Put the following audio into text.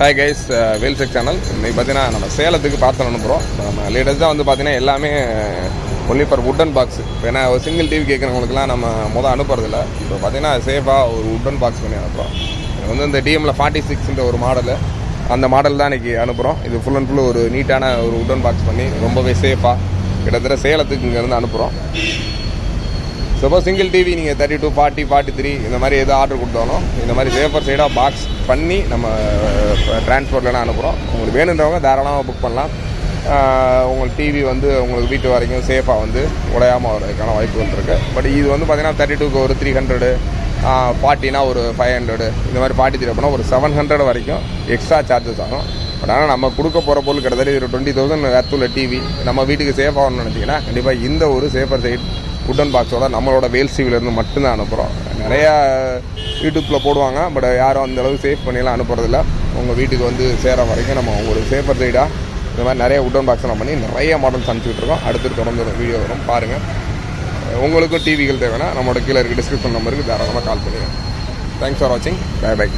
Hi guys வேல்செக் uh, channel இன்றைக்கி பார்த்தீங்கன்னா நம்ம சேலத்துக்கு பார்த்து அனுப்புகிறோம் நம்ம லேட்டஸ்ட்டாக வந்து பார்த்தீங்கன்னா எல்லாமே ஒன்லி ஃபார் உட்டன் பாக்ஸ் ஏன்னா ஒரு சிங்கிள் டிவி கேட்குறவங்களுக்குலாம் நம்ம மொதல் அனுப்புறதில்ல. இப்போ பார்த்தீங்கன்னா சேஃபாக ஒரு உட்டன் பாக்ஸ் பண்ணி அனுப்புகிறோம் வந்து இந்த டிஎம்ல ஃபார்ட்டி சிக்ஸ்ன்ற ஒரு மாடலு அந்த மாடல் தான் இன்றைக்கி அனுப்புகிறோம் இது ஃபுல் அண்ட் ஃபுல் ஒரு நீட்டான ஒரு உட்டன் பாக்ஸ் பண்ணி ரொம்பவே சேஃபாக கிட்டத்தட்ட சேலத்துக்கு இங்கேருந்து அனுப்புகிறோம் சப்போஸ் சிங்கிள் டிவி நீங்கள் thirty two forty forty three இந்த மாதிரி எது ஆர்டர் கொடுத்தாலும் இந்த மாதிரி சேஃபர் சைடாக பாக்ஸ் பண்ணி நம்ம டிரான்ஸ்போர்ட்லாம் அனுப்புகிறோம் உங்களுக்கு வேணுன்றவங்க தாராளமாக புக் பண்ணலாம். உங்களுக்கு உங்கள் டிவி வந்து உங்களுக்கு வீட்டு வரைக்கும் சேஃபாக வந்து உடையாமல் வரதுக்கான வாய்ப்புகள் இருக்குது பட் இது வந்து பார்த்தீங்கன்னா தேர்ட்டி டூக்கு ஒரு த்ரீ ஹண்ட்ரடு ஃபார்ட்டினா ஒரு ஃபைவ் ஹண்ட்ரடு இந்த மாதிரி ஃபார்ட்டி த்ரீ அப்படின்னா ஒரு செவன் ஹண்ட்ரட் வரைக்கும் எக்ஸ்ட்ரா சார்ஜஸ் ஆகும். பட் ஆனால் நம்ம கொடுக்க போகிற பொருள் கிட்டத்தட்ட ஒரு டுவெண்ட்டி தௌசண்ட் வேர்த்துள்ள டிவி நம்ம வீட்டுக்கு சேஃப் ஆகணும்னு நினச்சிங்கன்னா கண்டிப்பாக இந்த ஒரு சேஃபர் சைட் உட்டன் பாக்ஸோட நம்மளோட வேல் சிவிலேருந்து மட்டும்தான் அனுப்புகிறோம் நிறையா யூடியூப்பில் போடுவாங்க பட் யாரும் அந்தளவுக்கு சேஃப் பண்ணிலாம் அனுப்புறதில்ல. உங்கள் வீட்டுக்கு வந்து சேர வரைக்கும் நம்ம ஒரு சேஃபர் சைடாக இந்த மாதிரி நிறைய உட்டன் பாக்ஸ்லாம் பண்ணி நிறைய மாடல்ஸ் அனுப்பிச்சுட்ருக்கோம் அடுத்து தொடர்ந்து ஒரு வீடியோ வரும். பாருங்கள் உங்களுக்கும் டிவிகள் தேவைன்னா நம்மளோட கீழே இருக்க டிஸ்கிரிப்ஷன் நம்பருக்கு தாராளமாக கால் பண்ணுங்கள் தேங்க்ஸ் ஃபார் வாட்சிங் பை பை